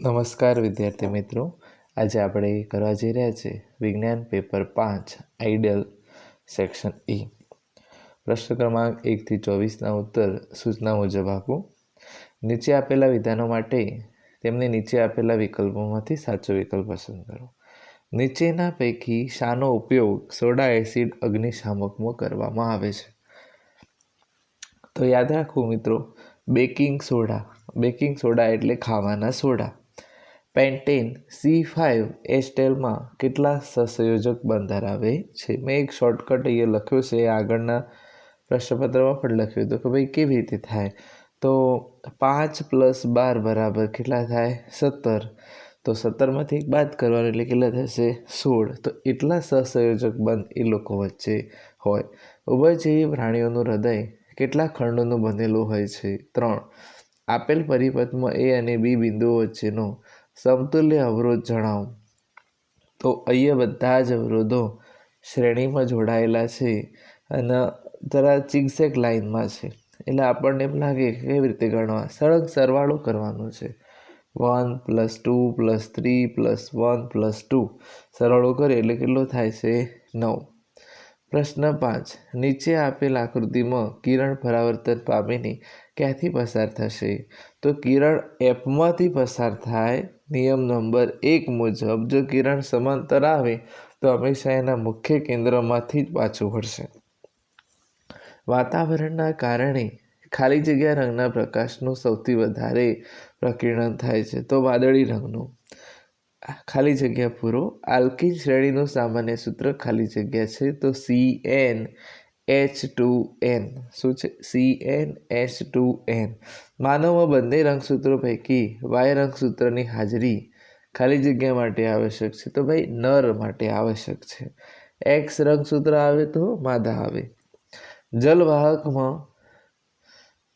નમસ્કાર, વિદ્યાર્થી મિત્રો. આજે આપણે કરવા જઈ રહ્યા છીએ વિજ્ઞાન પેપર પાંચ આઈડલ સેક્શન ઈ પ્રશ્ન ક્રમાંક એકથી ચોવીસના ઉત્તર સૂચના મુજબ આપો. નીચે આપેલા વિધાનો માટે તેમને નીચે આપેલા વિકલ્પોમાંથી સાચો વિકલ્પ પસંદ કરો. નીચેના પૈકી શાનો ઉપયોગ સોડા, એસિડ અગ્નિશામકમાં કરવામાં આવે છે. તો યાદ રાખવું મિત્રો, બેકિંગ સોડા. બેકિંગ સોડા એટલે ખાવાના સોડા. પેન્ટેન સી ફાઇવ એસ્ટેલમાં કેટલા સહસંયોજક બંધ ધરાવે છે? મેં એક શોર્ટકટ અહીંયા લખ્યું છે આગળના પ્રશ્નપત્રમાં પણ લખ્યું હતું કે ભાઈ કેવી રીતે થાય? તો પાંચ પ્લસ બાર બરાબર કેટલા થાય? સત્તર. તો સત્તરમાંથી એક બાદ કરવાનું એટલે કેટલા થશે? સોળ. તો એટલા સહસંયોજક બંધ એ લોકો વચ્ચે હોય. ઉભયજીવી પ્રાણીઓનું હૃદય કેટલા ખંડોનું બનેલું હોય છે? ત્રણ. આપેલ પરિપથમાં એ અને બી બિંદુઓ વચ્ચેનો સમતુલ્ય અવરોધ જણાવો. તો અહીંયા બધા જ અવરોધો શ્રેણીમાં જોડાયેલા છે અને જરા ચિકઝેક લાઇનમાં છે. એટલે આપણને એમ લાગે કે કેવી રીતે ગણવા? સળંગ સરવાળો કરવાનો છે. One plus two plus three plus one plus two. સરવાળો કરીએ એટલે કેટલો થાય છે? નવ. પ્રશ્ન પાંચ. નીચે આપેલ આકૃતિમાં કિરણ પરાવર્તન પામીને ક્યાંથી પસાર થશે? તો કિરણ એપમાંથી પસાર થાય. નિયમ નંબર એક મુજબ, જો કિરણ સમાંતર આવે, તો હંમેશા એના મુખ્ય કેન્દ્રમાંથી જ પાછું વળશે. વાતાવરણના કારણે ખાલી જગ્યા રંગના પ્રકાશનું સૌથી વધારે પ્રકિર્ણન થાય છે, તો વાદળી રંગનું. ખાલી જગ્યા પૂરો. આલ્કિન શ્રેણીનું સામાન્ય સૂત્ર ખાલી જગ્યા છે, તો C N H two N શું છે? C N H two N માનવમાં બંને રંગસૂત્રો પૈકી વાય રંગસૂત્રની હાજરી ખાલી જગ્યા માટે આવશ્યક છે તો ભાઈ નર માટે આવશ્યક છે. એક્સ રંગસૂત્ર આવે તો માદા આવે. જલવાહકમાં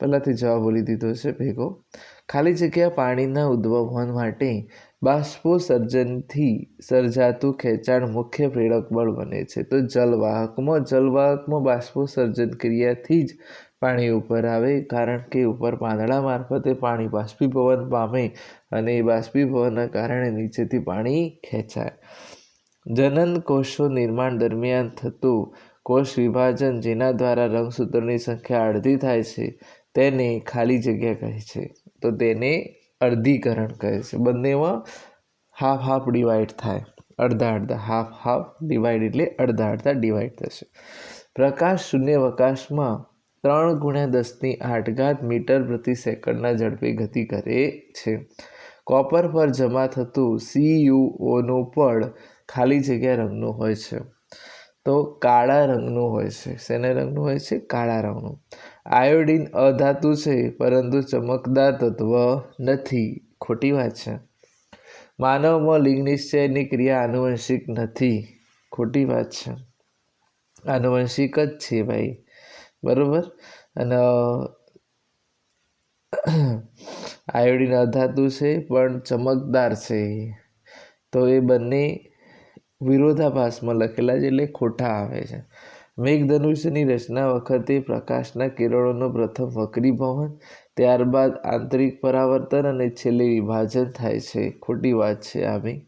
પહેલાંથી જવાબ બોલી દીધો છે, ભેગો. ખાલી જગ્યા પાણીના ઉદ્ભવન માટે બાષ્પોસર્જનથી સર્જાતું ખેંચાણ મુખ્ય પ્રેરક બળ બને છે. તો જલવાહકમાં જલવાહકમાં બાષ્પોસર્જન ક્રિયાથી જ પાણી ઉપર આવે, કારણ કે ઉપર પાંદડા મારફતે પાણી બાષ્પીભવન પામે અને એ બાષ્પીભવનના કારણે નીચેથી પાણી ખેંચાય. જનન કોષો નિર્માણ દરમિયાન થતું કોષ વિભાજન જેના દ્વારા રંગસૂત્રની સંખ્યા અડધી થાય છે, તેને ખાલી જગ્યા કહે છે. તો તેને અર્ધીકરણ કહે છે. બંનેમાં હાફ હાફ ડિવાઈડ થાય. અડધા અડધા હાફ હાફ ડિવાઈડ એટલે અડધા અડધા ડિવાઈડ થશે. પ્રકાશ શૂન્યવકાશમાં ત્રણ ગુણ્યા દસની આઠઘાત મીટર પ્રતિ સેકન્ડના ઝડપે ગતિ કરે છે. કોપર પર જમા થતું સીયુઓનું પડ ખાલી જગ્યા રંગનું હોય છે. તો કાળા રંગનું હોય છે. શેના રંગનું હોય છે? કાળા રંગનું. આયોડિન અધાતુ છે, પરંતુ ચમકદાર તત્વ નથી. ખોટી વાત છે. માનવમાં લિંગ નિશ્ચયની ક્રિયા આનુવંશિક નથી. ખોટી વાત છે. આનુવંશિક જ છે ભાઈ. બરાબર? અને, આયોડિન અધાતુ છે, પણ ચમકદાર છે. તો એ બંને વિરોધાભાસમાં લખેલા છે એટલે ખોટા આવે છે. મેઘધનુષ્યની રચના વખતે પ્રકાશના કિરણોનો પ્રથમ વક્રીભવન ત્યારબાદ આંતરિક પરાવર્તન અને છેલ્લે વિભાજન થાય છે. ખોટી વાત છે આવી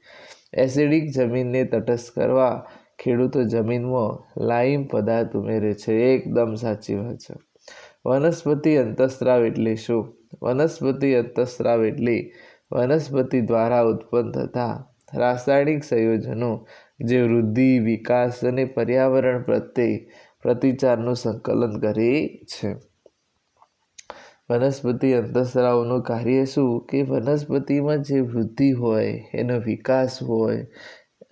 એસિડિક જમીનને તટસ્થ કરવા ખેડૂતો જમીનમાં લાઈમ પદાર્થ ઉમેરે છે. એકદમ સાચી વાત છે. વનસ્પતિ અંતઃસ્ત્રાવ એટલે શું? વનસ્પતિ અંતસ્ત્રાવ એટલે વનસ્પતિ દ્વારા ઉત્પન્ન થતા રાસાયણિક સંયોજનો જે વૃદ્ધિ, વિકાસ અને પર્યાવરણ પ્રત્યે પ્રતિચારનું સંકલન કરે છે. વનસ્પતિ અંતસ્રાવનું કાર્ય શું? કે વનસ્પતિમાં જે વૃદ્ધિ હોય, એનો વિકાસ હોય,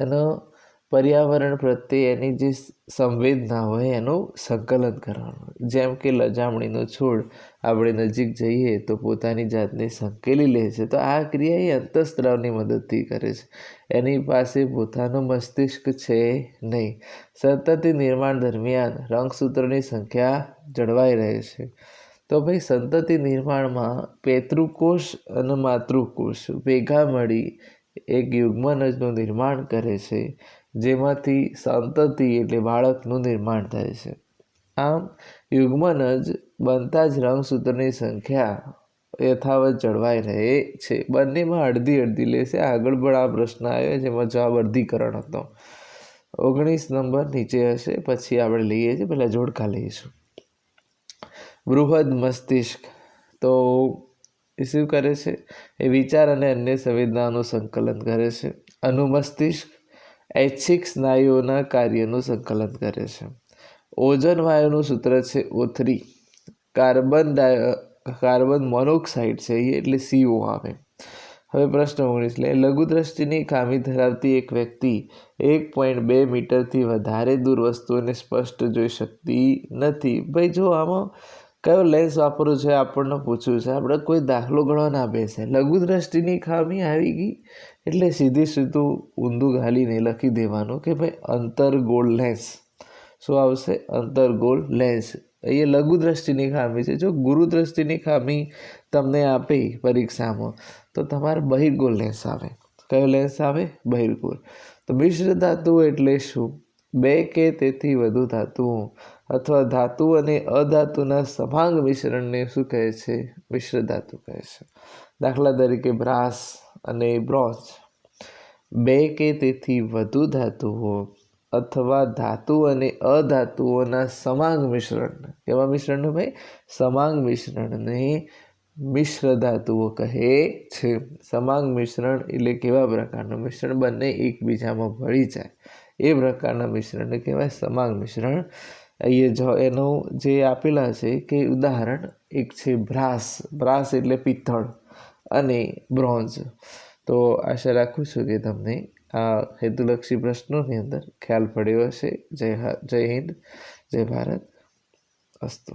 એનો પર્યાવરણ પ્રત્યે એની જે સંવેદના હોય એનું સંકલન કરવાનું. જેમ કે લજામણીનો છોડ આપણે નજીક જઈએ તો પોતાની જાતને સંકેલી લે છે, તો આ ક્રિયા એ અંતઃસ્ત્રાવની મદદથી કરે છે. એની પાસે પોતાનું મસ્તિષ્ક છે નહીં. સતત નિર્માણ દરમિયાન રંગસૂત્રોની સંખ્યા જળવાઈ રહે છે. તો ભાઈ સંતતિ નિર્માણમાં પેતૃકોષ અને માતૃકોષ ભેગા મળી એક યુગ્મનજનું નિર્માણ કરે છે. જેમાંથી સંતતિ એટલે બાળકનું નિર્માણ થાય છે. આમ યુગ્મનજ બનતા જ રંગસૂત્રની સંખ્યા યથાવત જળવાઈ રહે છે. બંનેમાં અડધી અડધી લેશે. આગળ પણ આ પ્રશ્ન આવ્યો, જેમાં જવાબ અડધીકરણ હતો. ઓગણીસ નંબર નીચે હશે. પછી આપણે લઈએ છીએ. પહેલાં જોડકા લઈશું. બૃહદ મસ્તિષ્ક. તો એ શું કરે છે? એ વિચાર અને અન્ય સંવેદનાનું સંકલન કરે છે. અનુમસ્તિષ્ક ઐચ્છિક સ્નાયુઓના કાર્યનું સંકલન કરે છે. ઓઝોન વાયુનું સૂત્ર છે O three carbon di, carbon monoxide છે એ એટલે સીઓ આવે. હવે પ્રશ્ન ઓગણીસ લે લઘુદ્રષ્ટિની ખામી ધરાવતી એક વ્યક્તિ એક પોઈન્ટ બે મીટરથી વધારે દૂર વસ્તુઓને સ્પષ્ટ જોઈ શકતી નથી. ભાઈ જો આમાં કયો લેન્સ વાપરવો છે આપણને પૂછ્યું છે? આપણે કોઈ દાખલો ગણવા ના બેસે. લઘુદ્રષ્ટિની ખામી આવી ગઈ એટલે સીધી સીધું ઊંધું ઘાલીને લખી દેવાનું કે ભાઈ અંતર ગોળ લેન્સ શું આવશે? અંતર ગોળ લેન્સ અહીંયા લઘુ દ્રષ્ટિની ખામી છે. જો ગુરુ દ્રષ્ટિની ખામી તમને આપે પરીક્ષામાં, તો તમારે બહિર્ગોળ લેન્સ આવે. કયો લેન્સ આવે? બહિર્ગોળ. તો મિશ્ર ધાતુ એટલે શું? બે કે તેથી વધુ ધાતુઓ. અથવા ધાતુ અને અધાતુના સમાંગ મિશ્રણને શું કહે છે? મિશ્ર ધાતુ કહે છે. દાખલા તરીકે બ્રાસ અને બ્રોન્ઝ. બે કે તેથી વધુ ધાતુઓ અથવા ધાતુ અને અધાતુઓના સમાંગ મિશ્રણ. કેવા મિશ્રણને ભાઈ? સમાંગ મિશ્રણને મિશ્ર ધાતુઓ કહે છે. સમાંગ મિશ્રણ એટલે કેવા પ્રકારનું મિશ્રણ? બંને એકબીજામાં ભળી જાય. એ પ્રકારના મિશ્રણને કહેવાય સમાંગ મિશ્રણ. અહીંયા જો એનું જે આપેલા છે કે ઉદાહરણ એક છે બ્રાસ. બ્રાસ એટલે પિત્તળ અને બ્રોન્ઝ. તો આશા રાખું છું કે તમને આ હેતુલક્ષી પ્રશ્નોની અંદર ખ્યાલ પડ્યો હશે. જય જય હિન્દ, જય ભારત. અસ્તુ.